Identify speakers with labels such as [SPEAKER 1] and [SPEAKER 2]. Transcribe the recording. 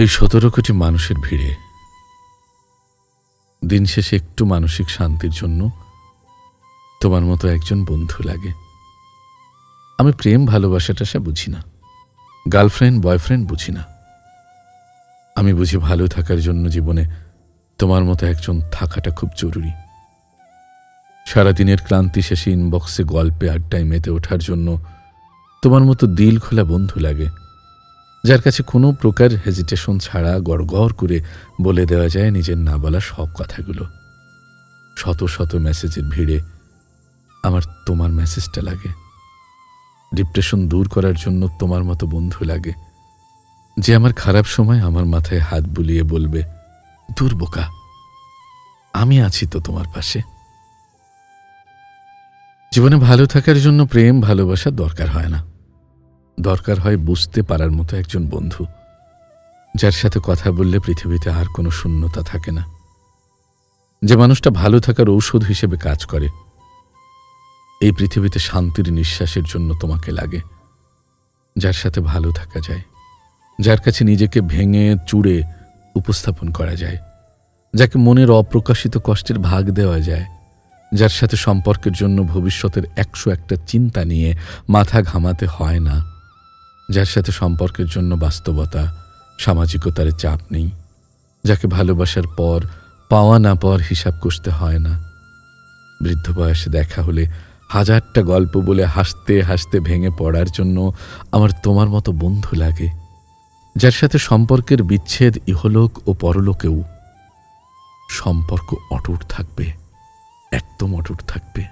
[SPEAKER 1] এই সতেরো কোটি মানুষের ভিড়ে দিন শেষে একটু মানসিক শান্তির জন্য তোমার মতো একজন বন্ধু লাগে। আমি প্রেম ভালোবাসাটা সে বুঝি না। গার্লফ্রেন্ড, বয়ফ্রেন্ড বুঝি না। আমি বুঝি ভালো থাকার জন্য জীবনে তোমার মতো একজন থাকাটা খুব জরুরি। সারাদিনের ক্লান্তি শেষে ইনবক্সে গল্পে, আড্ডায় মেতে ওঠার জন্য তোমার মতো দিল খোলা বন্ধু লাগে। যার কাছে কোনো প্রকার হেজিটেশন ছাড়া গড়গড় করে বলে দেওয়া যায় নিজের না বলা সব কথাগুলো। শত শত মেসেজের ভিড়ে আমার তোমার মেসেজটা লাগে। ডিপ্রেশন দূর করার জন্য তোমার মতো বন্ধু লাগে। যে আমার খারাপ সময় আমার মাথায় হাত বুলিয়ে বলবে, দূর বোকা, আমি আছি তো তোমার পাশে। জীবনে ভালো থাকার জন্য প্রেম, ভালোবাসা দরকার হয় না। দরকার হয় বুঝতে পারার মতো একজন বন্ধু, যার সাথে কথা বললে পৃথিবীতে আর কোনো শূন্যতা থাকে না। যে মানুষটা ভালো থাকার ঔষধ হিসেবে কাজ করে, এই পৃথিবীতে শান্তির নিঃশ্বাসের জন্য তোমাকে লাগে, যার সাথে ভালো থাকা যায়, যার কাছে নিজেকে ভেঙে চুড়ে উপস্থাপন করা যায়, যাকে মনের অপ্রকাশিত কষ্টের ভাগ দেওয়া যায়, যার সাথে সম্পর্কের জন্য ভবিষ্যতের একশো একটা চিন্তা নিয়ে মাথা ঘামাতে হয় না। যার সাথে সম্পর্কের জন্য বাস্তবতা, সামাজিকতার চাপ নেই, যাকে ভালোবাসার পর, পাওয়া না পাওয়ার হিসাব কষতে হয় না। বৃদ্ধ বয়সে দেখা হলে হাজারটা গল্প বলে হাসতে হাসতে ভেঙে পড়ার জন্য আমার তোমার মতো বন্ধু লাগে, যার সাথে সম্পর্কের বিচ্ছেদ ইহলোক ও পরলোকেও। সম্পর্ক অটুট থাকবে, একদম অটুট থাকবে।